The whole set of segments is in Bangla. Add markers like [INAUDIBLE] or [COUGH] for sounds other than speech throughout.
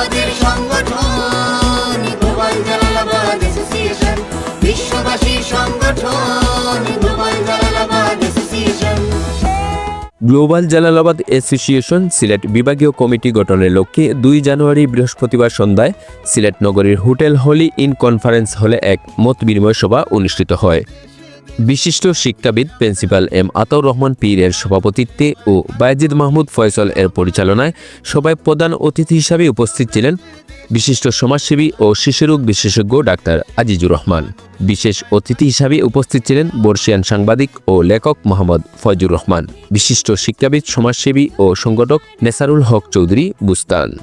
আমাদের সংগঠন, গ্লোবাল জালালাবাদ অ্যাসোসিয়েশন বিশ্ববাসীর সংগঠন Jalalabad association. Global Jalalabad association Sylhet বিভাগীয় কমিটি গঠনের লক্ষ্যে দুই জানুয়ারি বৃহস্পতিবার সন্ধ্যায় সিলেট নগরীর হোটেল হলি ইন কনফারেন্স হলে এক মত বিনিময় সভা অনুষ্ঠিত হয়। বিশিষ্ট শিক্ষাবিদ প্রিন্সিপাল এম আতাউর রহমান পীর এর সভাপতিত্বে ও বায়েজিদ মাহমুদ ফয়সল এর পরিচালনায় সবাই প্রধান অতিথি হিসাবে উপস্থিত ছিলেন বিশিষ্ট সমাজসেবী ও শিশুরোগ বিশেষজ্ঞ ডাক্তার আজিজুর রহমান। বিশেষ অতিথি হিসাবে উপস্থিত ছিলেন বর্ষিয়ান সাংবাদিক ও লেখক মোহাম্মদ ফয়জুর রহমান। বিশিষ্ট শিক্ষাবিদ, সমাজসেবী ও সংগঠক নেসারুল হক চৌধুরী, বুস্তান।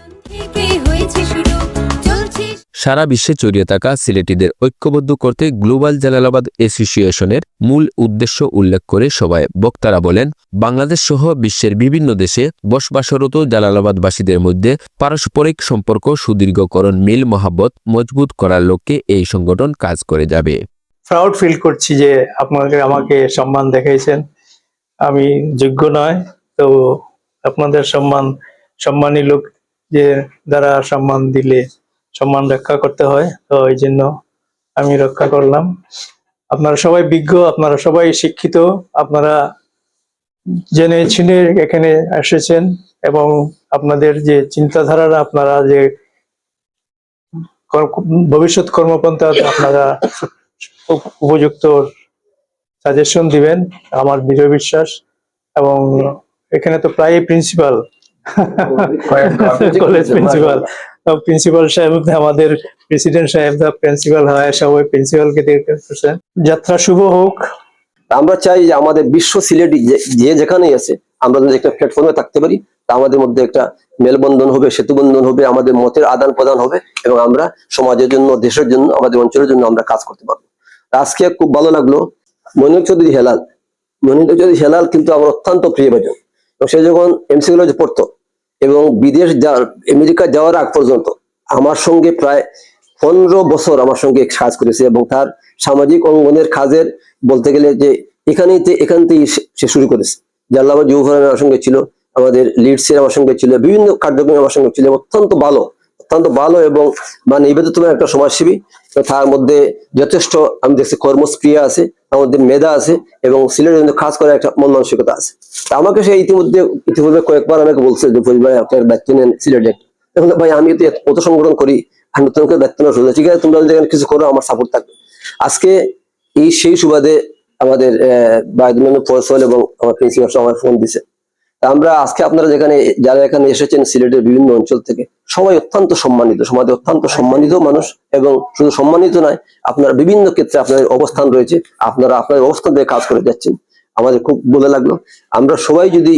সারা বিশ্বে চড়িয়ে থাকা সিলেটিদের ঐক্যবদ্ধ করতে গ্লোবাল জালালাবাদ অ্যাসোসিয়েশনের মূল উদ্দেশ্য উল্লেখ করে সবাই বক্তারা বলেন, বাংলাদেশ সহ বিশ্বের বিভিন্ন দেশে বসবাসরত জালালাবাদবাসীদের মধ্যে পারস্পরিক সম্পর্ক, সুদীর্ঘকরণ, মিল মহাব্বত মজবুত করার লক্ষ্যে এই সংগঠন কাজ করে যাবে। প্রাউড ফিল করছি যে আপনাদের আমাকে সম্মান দেখাইছেন। আমি যোগ্য নয়, তো আপনাদের সম্মান, সম্মানী লোক যে দ্বারা সম্মান দিলে সম্মান রক্ষা করতে হয়, তো এই জন্য আমি রক্ষা করলাম। আপনারা সবাই বিজ্ঞ, আপনারা সবাই শিক্ষিত, আপনারা জেনে চিনে এখানে এসেছেন এবং আপনাদের যে চিন্তাধারারা, আপনারা যে ভবিষ্যৎ কর্মপন্থা আপনারা উপ- উপযুক্ত সাজেশন দিবেন, আমার দৃঢ় বিশ্বাস এবং এখানে তো প্রায় প্রিন্সিপাল কলেজ প্রিন্সিপাল প্রিন্সিপাল সাহেব আমাদের প্রেসিডেন্ট সাহেব প্রিন্সিপাল হয় সবাই প্রিন্সিপালকে যাত্রা শুভ হোক। আমরা চাই যে আমাদের বিশ্ব সিলেটি যে যে যেখানেই আছে আমরা যদি একটা প্ল্যাটফর্মে থাকতে পারি তা আমাদের মধ্যে একটা মেলবন্ধন হবে সেতুবন্ধন হবে আমাদের মতের আদান প্রদান হবে এবং আমরা সমাজের জন্য দেশের জন্য আমাদের অঞ্চলের জন্য আমরা কাজ করতে পারব। আজকে খুব ভালো লাগল। মনির চৌধুরী হেলাল। মনির চৌধুরী হেলাল কিন্তু আমার অত্যন্ত প্রিয় ভাজন এবং সে যখন এমসি কলেজে পড়তো এবং বিদেশ আমেরিকা যাওয়ার আগ পর্যন্ত আমার সঙ্গে প্রায় পনেরো বছর আমার সঙ্গে কাজ করেছে এবং তার সামাজিক অঙ্গনের কাজের বলতে গেলে যে এখানেই এখান থেকেই সে- শুরু করেছে। জাল্লাবাদ জৌহরান আমার সঙ্গে ছিল, আমাদের লিডসের আমার সঙ্গে ছিল, বিভিন্ন কার্যক্রম আমার সঙ্গে ছিল অত্যন্ত ভালো অত্যন্ত ভালো এবং মানে নিবেদিতম একটা সমাজসেবী। তার মধ্যে যথেষ্ট, আমি দেখছি কর্মস্প্রিয়া আছে মধ্যে মেধা আছে এবং সিলেটের জন্য খাস করে একটা মন মানসিকতা আছে। তা আমাকে সে ইতিমধ্যে, ইতিপূর্বে কয়েকবার আমাকে বলছে যে, ফরিদ ভাই, আপনার দায়িত্ব নেন সিলেটে। এখন ভাই, আমি তো কত সংগঠন করি নতুন করে দায়িত্ব নেওয়া হয়েছে। ঠিক আছে, তোমরা যদি এখানে কিছু করো, আমার সাপোর্ট থাকবে। আজকে এই সেই সুবাদে আমাদের ফয়সল এবং আমার প্রিন্সিপাল আমার ফোন দিছে। আমরা আজকে আপনারা যেখানে যারা এখানে এসেছেন সিলেটের বিভিন্ন অঞ্চল থেকে সবাই অত্যন্ত সম্মানিত। সমাজে অত্যন্ত সম্মানিত মানুষ এবং শুধু সম্মানিত নয়, আপনারা বিভিন্ন ক্ষেত্রে আপনাদের অবস্থান রয়েছে, আপনারা আপনার অবস্থান কাজ করে যাচ্ছেন। আমাদের খুব ভালো লাগল, আমরা সবাই যদি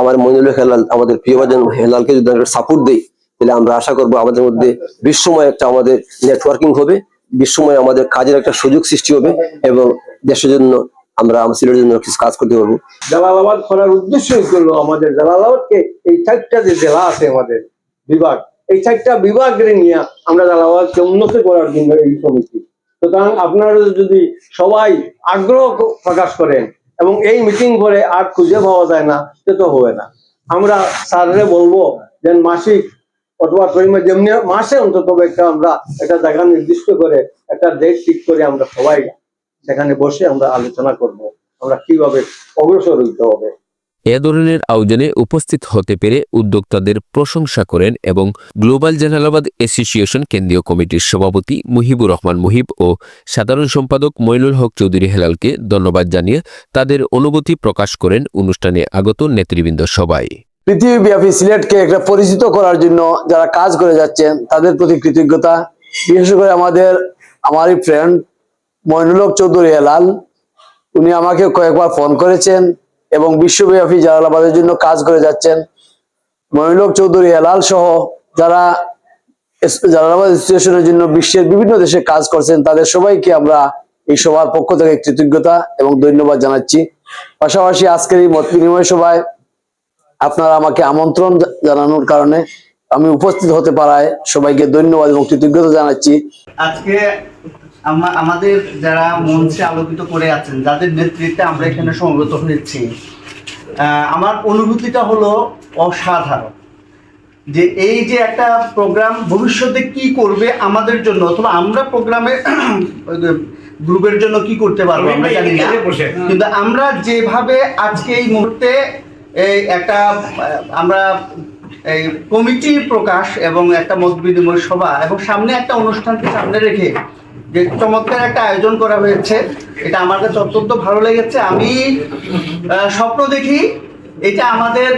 আমার মনিরুল হেলাল, আমাদের প্রিয়ভাজন হেলালকে যদি সাপোর্ট দেই, তাহলে আমরা আশা করব আমাদের মধ্যে বিশ্বময় একটা আমাদের নেটওয়ার্কিং হবে, বিশ্বময় আমাদের কাজের একটা সুযোগ সৃষ্টি হবে এবং দেশের জন্য আমরা সিলেটের জন্য কিছু কাজ করতে পারব। জালালাবাদ করার উদ্দেশ্যই হলো আমাদের জালালাবাদকে এই চারটা যে জেলা আছে আমাদের বিভাগ। এই চারটা বিভাগের নিয়ে আমরা জালালাবাদকে উন্নত করার জন্য এই সমিতি। সুতরাং আপনারা যদি সবাই আগ্রহ প্রকাশ করেন এবং এই মিটিং করে আর খুঁজে পাওয়া যায় না, সে তো হবে না। আমরা স্যাররে বলব যে মাসিক অথবা যেমনি মাসে অন্তত একটা আমরা একটা জায়গা নির্দিষ্ট করে, একটা ডেট ঠিক করে আমরা সবাই সেখানে বসে আমরা আলোচনা করব। আমরা কীভাবে অগ্রসর হইতে হবে। এ ধরনের আয়োজনে উপস্থিত হতে পেরে উদ্যোক্তাদের প্রশংসা করেন এবং গ্লোবাল জালালাবাদ অ্যাসোসিয়েশন কেন্দ্রীয় কমিটির সভাপতি মুহিবুর রহমান মুহিব ও সাধারণ সম্পাদক মইনুল হক চৌধুরী হেলালকে ধন্যবাদ জানিয়ে তাদের অনুভূতি প্রকাশ করেন অনুষ্ঠানে আগত নেতৃবৃন্দ সবাই। পৃথিবীব্যাপী সিলেটকে একটা পরিচিত করার জন্য যারা কাজ করে যাচ্ছেন, তাদের প্রতি কৃতজ্ঞতা। বিশেষ করে আমাদের, আমারই ফ্রেন্ড মইনুলক চৌধুরী হেলাল, উনি আমাকে কয়েকবার ফোন করেছেন। এবং বিশ্বব্যাপী জালালাবাদের জন্য কাজ করে যাচ্ছেন মইনুলক চৌধুরী, হেলাল সহ যারা জালালাবাদ স্টেশনের জন্য বিশ্বের বিভিন্ন দেশে কাজ করছেন, তাদের সবাইকে আমরা এই সভার পক্ষ থেকে কৃতজ্ঞতা এবং ধন্যবাদ জানাচ্ছি। পাশাপাশি আজকের এই মত বিনিময় সভায় আপনারা আমাকে আমন্ত্রণ জানানোর কারণে আমি উপস্থিত হতে পারায় সবাইকে ধন্যবাদ এবং কৃতজ্ঞতা জানাচ্ছি। আজকে আমাদের যারা মঞ্চে আলোকিত করে আছেন যাদের নেতৃত্বে আমরা এখানে সমবেত হয়েছি আমার অনুভূতিটা হলো অসাধারণ। যে এই যে একটা প্রোগ্রাম ভবিষ্যতে কি করবে আমাদের জন্য অথবা আমরা প্রোগ্রামে [CLEARS THROAT] গ্রুপের জন্য কি করতে পারব আমরা জানি না। কিন্তু আমরা যেভাবে আজকে এই মুহূর্তে এই একটা আমরা এই কমিটির প্রকাশ এবং একটা মত বিনিময় সভা এবং সামনে একটা অনুষ্ঠানকে সামনে রেখে যে চমৎকার একটা আয়োজন করা হয়েছে। এটা আমার কাছে অত্যন্ত ভালো লেগেছে। আমি স্বপ্ন দেখি এটা আমাদের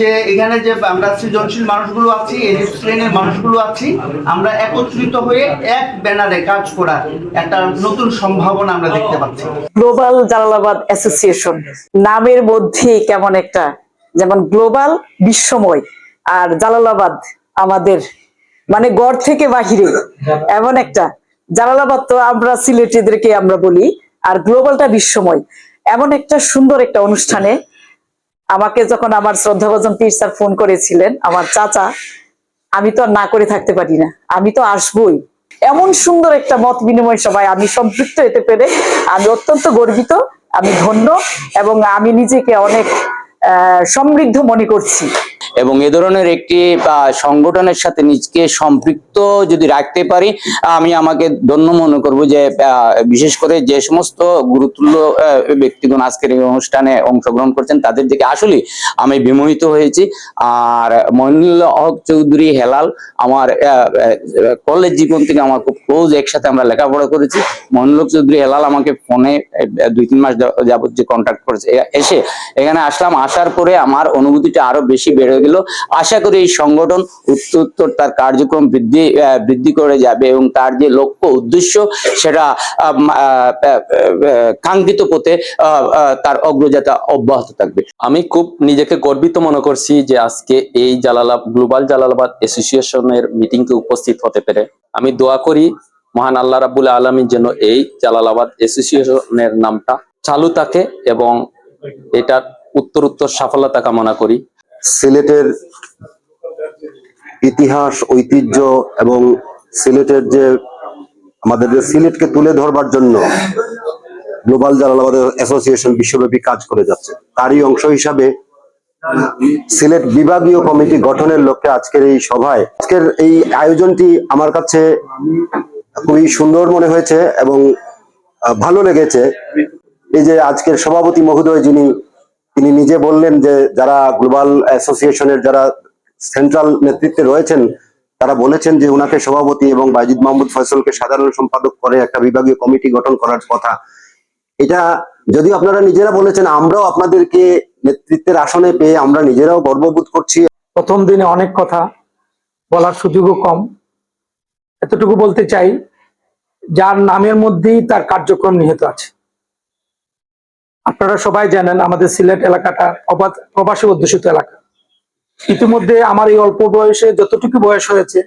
যে এখানে যে আমরা সৃজনশীল মানুষগুলো আছি শ্রেণির মানুষগুলো আছি, আমরা একত্রিত হয়ে এক ব্যানারে কাজ করার একটা নতুন সম্ভাবনা আমরা দেখতে পাচ্ছি। গ্লোবাল জালালাবাদ অ্যাসোসিয়েশন নামের মধ্যে কেমন একটা, যেমন গ্লোবাল বিশ্বময়, আর জালালাবাদ আমাদের মানে গড় থেকে বাহিরে, এমন একটা জালালাবাদ তো আমরা সিলেটিদেরকে আমরা বলি, আর গ্লোবালটা বিশ্বময়। এমন একটা সুন্দর একটা অনুষ্ঠানে আমাকে যখন আমার শ্রদ্ধাভাজন পীর স্যার ফোন করেছিলেন, আমার চাচা, আমি তো আর না করে থাকতে পারি না, আমি তো আসবই। এমন সুন্দর একটা মত বিনিময় সভায় আমি সম্পৃক্ত হতে পেরে আমি অত্যন্ত গর্বিত, আমি ধন্য, এবং আমি নিজেকে অনেক সমৃদ্ধ মনে করছি। এবং এ ধরনের একটি সংগঠনের সাথে নিজকে সম্পৃক্ত যদি রাখতে পারি, আমি আমাকে ধন্য মনে করব যে বিশেষ করে যে সমস্ত গুরুত্বপূর্ণ ব্যক্তিগণ আজকের এই অনুষ্ঠানে অংশগ্রহণ করছেন, তাদের দিকে আসলে আমি বিমোহিত হয়েছি। আর মইনুল হক চৌধুরী হেলাল আমার কলেজ জীবন থেকে আমার খুব ক্লোজ একসাথে আমরা লেখাপড়া করেছি। মইনুল হক চৌধুরী হেলাল আমাকে ফোনে দুই, তিন মাস যাবত যে কন্ট্যাক্ট করেছে এসে এখানে আসলাম আসার পরে আমার অনুভূতিটা আরও বেশি বেড়ে গেল। আশা করি এই সংগঠন উত্তর উত্তর তার কার্যক্রম বৃদ্ধি বৃদ্ধি করে যাবে এবং তার যে লক্ষ্য উদ্দেশ্য সেটা কাঙ্ক্ষিত পথে তার অগ্রযাত্রা অব্যাহত থাকবে। আমি খুব নিজেকে গর্বিত মনে করছি যে আজকে এই জালালা গ্লোবাল জালালাবাদ অ্যাসোসিয়েশনের মিটিংকে উপস্থিত হতে পেরে। আমি দোয়া করি মহান আল্লাহ রাবুল আলমীর জন্য এই জালালাবাদ অ্যাসোসিয়েশনের নামটা চালু থাকে এবং এটার উত্তর উত্তর সফলতা কামনা করি। সিলেটের ইতিহাস, ঐতিহ্য এবং সিলেটের যে আমাদের যে সিলেটকে তুলে ধরবার জন্য গ্লোবাল জালালাবাদ অ্যাসোসিয়েশন বিশ্বব্যাপী কাজ করে যাচ্ছে, তারই অংশ হিসাবে সিলেট বিভাগীয় কমিটি গঠনের লক্ষ্যে আজকের এই সভায়, আজকের এই আয়োজনটি আমার কাছে খুবই সুন্দর মনে হয়েছে এবং ভালো লেগেছে। এই যে আজকের সভাপতি মহোদয় যিনি তিনি নিজে বললেন যে যারা গ্লোবাল অ্যাসোসিয়েশনের যারা সেন্ট্রাল নেতৃত্বে রয়েছেন, তারা বলেছেন যে উনাকে সভাপতি এবং বাইজিদ মাহমুদ ফয়সলকে সাধারণ সম্পাদক করে একটা বিভাগীয় কমিটি গঠন করার কথা। এটা যদি আপনারা নিজেরা বলেছেন, আমরাও আপনাদেরকে নেতৃত্বের আসনে পেয়ে আমরা নিজেরাও গর্ববোধ করছি। প্রথম দিনে অনেক কথা বলার সুযোগও কম। এতটুকু বলতে চাই, যার নামের মধ্যেই তার কার্যক্রম নিহিত আছে। আপনারা সবাই জানেন আমাদের সিলেট এলাকাটা প্রবাসী অধ্যুষিত এলাকা। ইতিমধ্যে আমার এই অল্প বয়সে যতটুকু বয়স হয়েছে,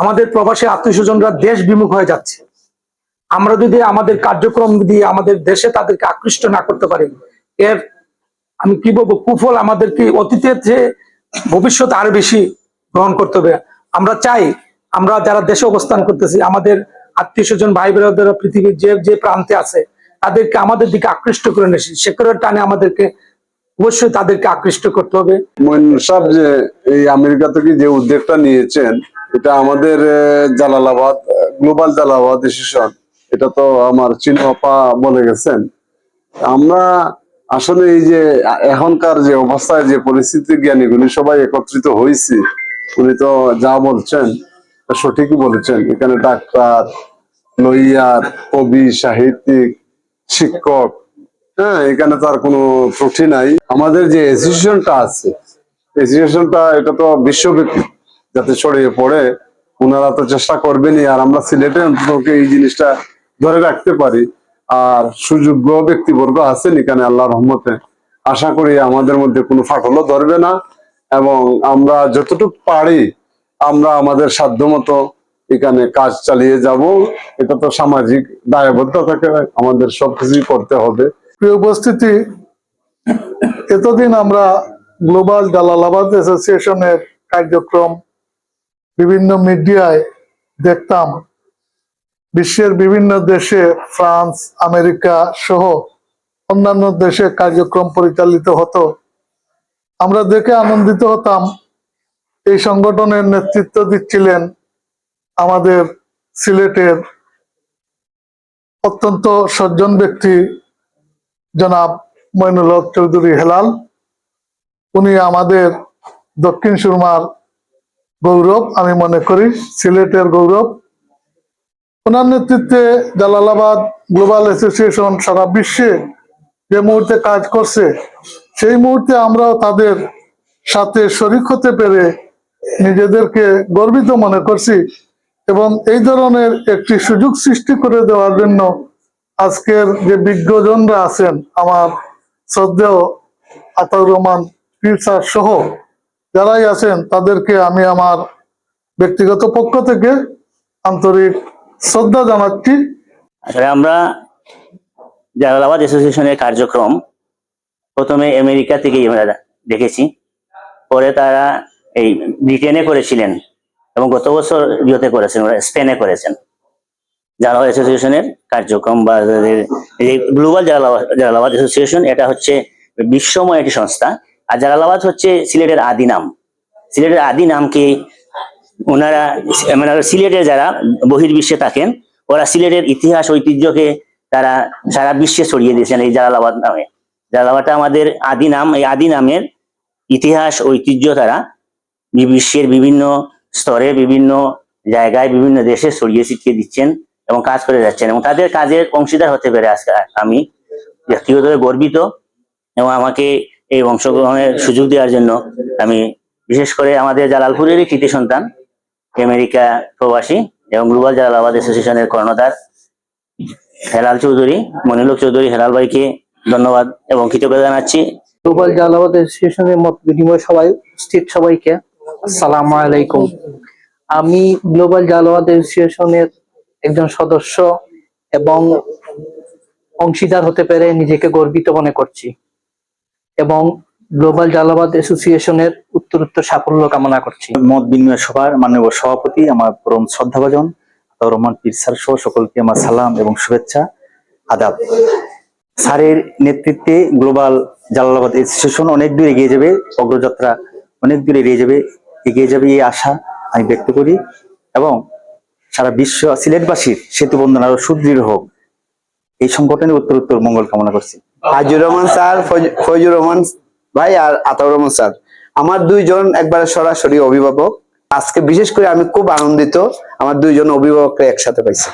আমাদের প্রবাসী আত্মীয় স্বজনরা দেশ বিমুখ হয়ে যাচ্ছে। আমরা যদি আমাদের কার্যক্রম দিয়ে আমাদের দেশে তাদেরকে আকৃষ্ট না করতে পারি, এর আমি কি বলব, কুফল আমাদেরকে অতীতের যে ভবিষ্যৎ আরও বেশি গ্রহণ করতে হবে। আমরা চাই, আমরা যারা দেশে অবস্থান করতেছি, আমাদের আত্মীয় স্বজন ভাই বোনেরা পৃথিবীর যে যে প্রান্তে আছে তাদেরকে আমাদের দিকে আকৃষ্ট করে নিয়েছি। শেখরের টানে আমাদেরকে অবশ্যই তাদেরকে আকৃষ্ট করতে হবে। সাহেব যে এই আমেরিকা থেকে যে উদ্যোগটা নিয়েছেন, এটা আমাদের জালালাবাদ, গ্লোবাল জালালাবাদ ডিসিশন এটা তো আমার চিনপা বলে গেছেন। আমরা আসলে এই যে এখনকার যে অবস্থায় যে পরিস্থিতি, জ্ঞানীগুলি সবাই একত্রিত হয়েছি। উনি তো যা বলছেন সঠিকই বলেছেন। এখানে ডাক্তার লইয়ার কবি, সাহিত্যিক শিক্ষক। হ্যাঁ এখানে তার কোনো ত্রুটি নাই। আমাদের যে অ্যাসোসিয়েশনটা আছে অ্যাসোসিয়েশনটা এটা তো বিশ্বব্যাপী। যাতে ছড়িয়ে পড়ে, ওনারা তো চেষ্টা করবেনই, আর আমরা সিলেটে অন্তত এই জিনিসটা ধরে রাখতে পারি। আর সুযোগ্য ব্যক্তিবর্গ আছেন এখানে আল্লাহ রহমতে। আশা করি আমাদের মধ্যে কোনো ফাটলও ধরবে না, এবং আমরা যতটুকু পারি, আমরা আমাদের সাধ্য মতো এখানে কাজ চালিয়ে যাব। এটা তো সামাজিক দায়বদ্ধতাকে আমাদের সবকিছুই করতে হবে। প্রিয় উপস্থিতি, এতদিন আমরা গ্লোবাল জালালাবাদ অ্যাসোসিয়েশনের কার্যক্রম বিভিন্ন মিডিয়ায় দেখতাম। বিশ্বের বিভিন্ন দেশে ফ্রান্স, আমেরিকা সহ অন্যান্য দেশে কার্যক্রম পরিচালিত হতো। আমরা দেখে আনন্দিত হতাম, এই সংগঠনের নেতৃত্ব দিচ্ছিলেন আমাদের সিলেটের অত্যন্ত সজ্জন ব্যক্তি জনাব মইনুল হক চৌধুরী হেলাল। উনি আমাদের দক্ষিণ সুরমার গৌরব, আমি মনে করি সিলেটের গৌরব। ওনার নেতৃত্বে জালালাবাদ গ্লোবাল অ্যাসোসিয়েশন সারা বিশ্বে যে মুহূর্তে কাজ করছে, সেই মুহূর্তে আমরাও তাদের সাথে শরিক হতে পেরে নিজেদেরকে গর্বিত মনে করছি। এবং এই ধরনের একটি সুযোগ সৃষ্টি করে দেওয়ার জন্য আজকের যে বিজ্ঞজনরা আছেন, আমার শ্রদ্ধেয় আতাউর রহমান পীর স্যার সহ যারাই আছেন, তাদেরকে আমি আমার ব্যক্তিগত পক্ষ থেকে আন্তরিক শ্রদ্ধা জানাচ্ছি। আসলে আমরা জালালাবাদ অ্যাসোসিয়েশনের কার্যক্রম প্রথমে আমেরিকা আমরা দেখেছি। পরে তারা এই ব্রিটেনে করেছিলেন। এবং গত বছর ইয়েতে করেছেন, ওরা স্পেনে করেছেন। জালালাবাদ অ্যাসোসিয়েশনের কার্যক্রম বা গ্লোবাল জালালাবাদ জালালাবাদ অ্যাসোসিয়েশন এটা হচ্ছে বিশ্বময় একটি সংস্থা। আর জালালাবাদ হচ্ছে সিলেটের আদি নাম। সিলেটের আদি নামকে ওনারা মানে সিলেটের যারা বহির্বিশ্বে থাকেন, ওরা সিলেটের ইতিহাস, ঐতিহ্যকে তারা সারা বিশ্বে ছড়িয়ে দিয়েছেন এই জালালাবাদ নামে। জালালাবাদটা আমাদের আদি নাম। এই আদি নামের ইতিহাস, ঐতিহ্য তারা বিশ্বের বিভিন্ন স্তরে বিভিন্ন জায়গায় বিভিন্ন দেশে ছড়িয়ে ছিটিয়ে দিচ্ছেন এবং কাজ করে যাচ্ছেন এবং তাদের কাজের অংশীদার হতে পেরে আজকে আমি ব্যক্তিগতভাবে গর্বিত এবং আমাকে এই অংশগ্রহণের সুযোগ দেওয়ার জন্য আমি বিশেষ করে আমাদের জালালপুরেরই কৃতি সন্তান, আমেরিকা প্রবাসী এবং গ্লোবাল জালালাবাদ অ্যাসোসিয়েশনের কর্ণধার হেলাল চৌধুরী মনিলক চৌধুরী হেলাল ভাইকে ধন্যবাদ এবং কৃতজ্ঞতা জানাচ্ছি। গ্লোবাল জালাবাদ অ্যাসোসিয়েশনের মত বিনিময় সবাই উপস্থিত সবাইকে আসসালামু আলাইকুম। আমি গ্লোবাল জালাবাদ অ্যাসোসিয়েশনের একজন সদস্য এবং অংশীদার হতে পেরে নিজেকে গর্বিত মনে করছি এবং গ্লোবাল জালাবাদ অ্যাসোসিয়েশনের উত্তরোত্তর সাফল্য কামনা করছি। মত বিনিময় সভার মাননীয় সভাপতি, আমার পরম শ্রদ্ধাভাজন রহমান পীর স্যার সহ সকলকে আমার সালাম এবং শুভেচ্ছা, আদাব। স্যারের নেতৃত্বে গ্লোবাল জালালাবাদ অ্যাসোসিয়েশন অনেক দূর এগিয়ে যাবে, অগ্রযাত্রা অনেক দূর এগিয়ে যাবে এগিয়ে যাবে এই আশা আমি ব্যক্ত করি এবং সারা বিশ্ব সিলেটবাসীর সেতু বন্ধন আরও সুদৃঢ় হোক। এই সংগঠনের উত্তর উত্তর মঙ্গল কামনা করছি। হাজুর রহমান স্যার ফজ- ফয়জুর রহমান ভাই আর আতাউর রহমান স্যার আমার দুইজন একবারে সরাসরি অভিভাবক। আজকে বিশেষ করে আমি খুব আনন্দিত আমার দুইজন অভিভাবককে একসাথে পাইছি।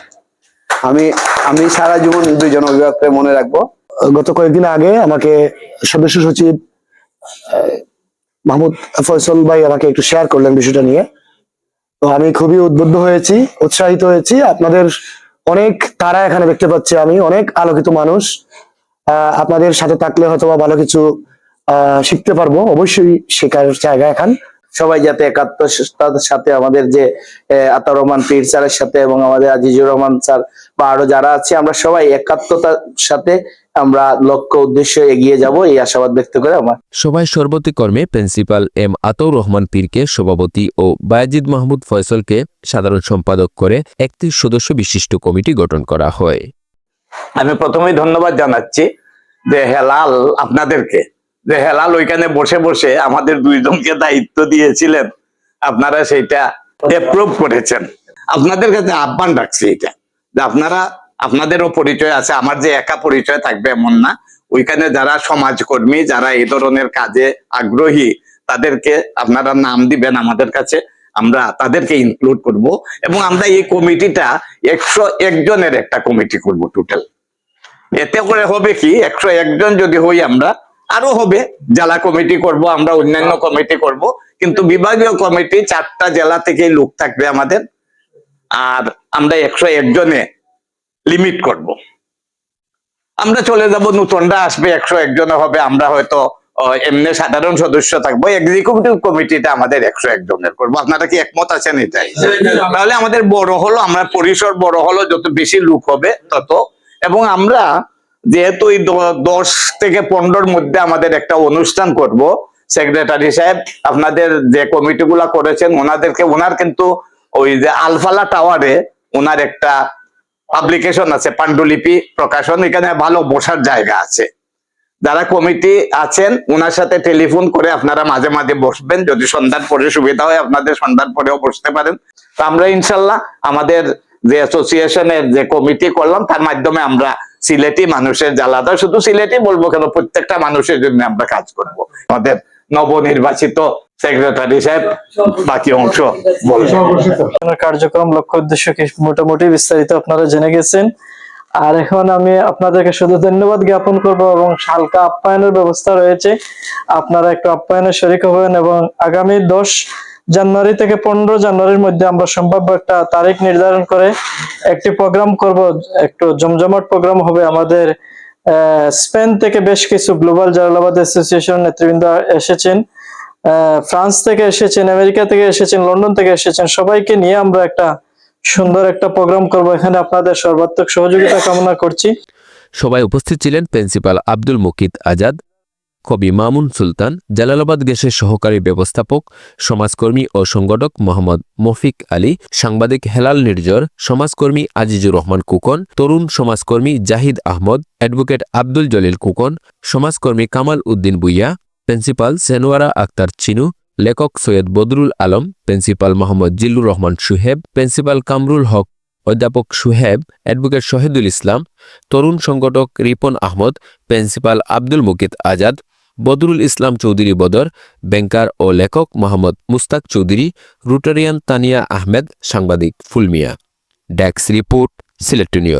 আমি আমি সারা জীবন দুইজন অভিভাবককে মনে রাখব। গত কয়েকদিন আগে আমাকে সদস্য সচিব আহ, মাহমুদ ফয়সল ভাই আমাকে একটু শেয়ার করলেন বিষয়টা নিয়ে। তো আমি খুবই উদ্বুদ্ধ হয়েছি, উৎসাহিত হয়েছি। আপনাদের অনেক তারা এখানে দেখতে পাচ্ছি আমি, অনেক আলোকিত মানুষ। আপনাদের সাথে থাকলে হয়তো ভালো কিছু শিখতে পারব। অবশ্যই শেখার জায়গা এখন। সবাই যাতে একাত্মতার সাথে আমাদের যে আতাউর রহমান পীর স্যারের সাথে এবং আমাদের আজিজুর রহমান স্যার বা আরও যারা আছে আমরা সবাই একাত্মতার সাথে আমরা লক্ষ্য উদ্দেশ্য এগিয়ে যাব এই আশাবাদ ব্যক্ত করে আমার। সভায় সর্বতি কর্মে প্রিন্সিপাল এম আতৌর রহমান পীরকে সভাপতি ও বায়াজিদ মাহমুদ ফয়সলকে সাধারণ সম্পাদক করে একত্রিশ সদস্য বিশিষ্ট কমিটি গঠন করা হয়। আমি প্রথমেই ধন্যবাদ জানাচ্ছি যে হেলাল আপনাদেরকে যে হেলাল ওইখানে বসে বসে আমাদের দুইজনকে দায়িত্ব দিয়েছিলেন। আপনারা সেইটা অ্যাপ্রুভ করেছেন। আপনাদের কাছে আহ্বান রাখছি এটা, যে আপনারা, আপনাদেরও পরিচয় আছে, আমার যে একা পরিচয় থাকবে এমন না। ওইখানে যারা সমাজকর্মী, যারা এই ধরনের কাজে আগ্রহী, তাদেরকে আপনারা নাম দিবেন আমাদের কাছে। আমরা তাদেরকে ইনক্লুড করব এবং আমরা এই কমিটিটা একশো একজনের একটা কমিটি করব টোটাল এতে করে হবে কি, একশো একজন যদি হই আমরা আরও হবে। জেলা কমিটি করব আমরা অন্যান্য কমিটি করব। কিন্তু বিভাগীয় কমিটি চারটা জেলা থেকে লোক থাকবে আমাদের। আর আমরা একশো একজনে লিমিট করব। আমরা চলে যাব নতুনরা আসবে একশো একজনে হবে। আমরা হয়তো এমনি সাধারণ সদস্য থাকব। এক্সিকিউটিভ কমিটিটা আমাদের একশো একজনের করব। আপনারা কি একমত আছেন এটাই? তাহলে আমাদের বড় হলো আমরা পরিসর বড় হলো যত বেশি লোক হবে তত। এবং আমরা যেহেতু এই দশ থেকে পনেরোর মধ্যে আমাদের একটা অনুষ্ঠান করব সেক্রেটারি সাহেব, আপনাদের যে কমিটিগুলা করেছেন, ওনাদেরকে, ওনার কিন্তু ওই যে আলফালা টাওয়ারে ওনার একটা পাবলিকেশন আছে, পাণ্ডুলিপি প্রকাশন, এখানে ভালো বসার জায়গা আছে। যারা কমিটি আছেন, ওনার সাথে টেলিফোন করে আপনারা মাঝে মাঝে বসবেন, যদি সন্ধ্যার পরে সুবিধা হয়, আপনাদের সন্ধ্যার পরেও বসতে পারেন। তো আমরা ইনশাল্লাহ আমাদের যে অ্যাসোসিয়েশনের যে কমিটি করলাম, তার মাধ্যমে আমরা সিলেটি মানুষের জ্বালাটা শুধু সিলেটি বলব কেন, প্রত্যেকটা মানুষের জন্য আমরা কাজ করব। আমাদের নবনির্বাচিত সেক্রেটারি সাহেব, বাকি অংশ কার্যক্রম লক্ষ্য উদ্দেশ্য মোটামুটি বিস্তারিত আপনারা জেনে গেছেন। আর এখন আমি আপনাদেরকে শুধু ধন্যবাদ জ্ঞাপন করব এবং হালকা আপ্যায়নের ব্যবস্থা রয়েছে। আপনারা একটু আপ্যায়নের শরিক হবেন এবং আগামী দশ জানুয়ারি থেকে পনেরো জানুয়ারির মধ্যে আমরা সম্ভাব্য একটা তারিখ নির্ধারণ করে একটি প্রোগ্রাম করব। একটু জমজমাট প্রোগ্রাম হবে আমাদের স্পেন থেকে বেশ কিছু গ্লোবাল জালালাবাদ অ্যাসোসিয়েশন নেতৃবৃন্দ এসেছেন ফ্রান্স থেকে এসেছেন, আমেরিকা থেকে এসেছেন, লন্ডন থেকে এসেছেন, সবাইকে নিয়ে আমরা একটা সুন্দর একটা প্রোগ্রাম করব। এখানে আপনাদের সর্বাত্মক সহযোগিতা কামনা করছি। সবাই উপস্থিত ছিলেন প্রিন্সিপাল আব্দুল মুকিত আজাদ কবি মামুন সুলতান, জালালাবাদ গ্যাসের সহকারী ব্যবস্থাপক, সমাজকর্মী ও সংগঠক মোহাম্মদ মফিক আলী, সাংবাদিক হেলাল নির্জর, সমাজকর্মী আজিজুর রহমান কুকন, তরুণ সমাজকর্মী জাহিদ আহমদ, অ্যাডভোকেট আব্দুল জলিল কুকন, সমাজকর্মী কামাল উদ্দিন বুইয়া, প্রিন্সিপাল সেনোয়ারা আক্তার চিনু, লেখক সৈয়দ বদরুল আলম, প্রিন্সিপাল মোহাম্মদ জিল্লুর রহমান সুহেব, প্রিন্সিপাল কামরুল হক, অধ্যাপক সুহেব, অ্যাডভোকেট শহীদুল ইসলাম, তরুণ সংগঠক রিপন আহমদ, প্রিন্সিপাল আব্দুল মুকিত আজাদ বদরুল ইসলাম চৌধুরী বদর, ব্যাংকার ও লেখক মোহাম্মদ মুস্তাক চৌধুরী, রুটারিয়ান তানিয়া আহমেদ, সাংবাদিক Fulmiya. Dax report, Sylhet to new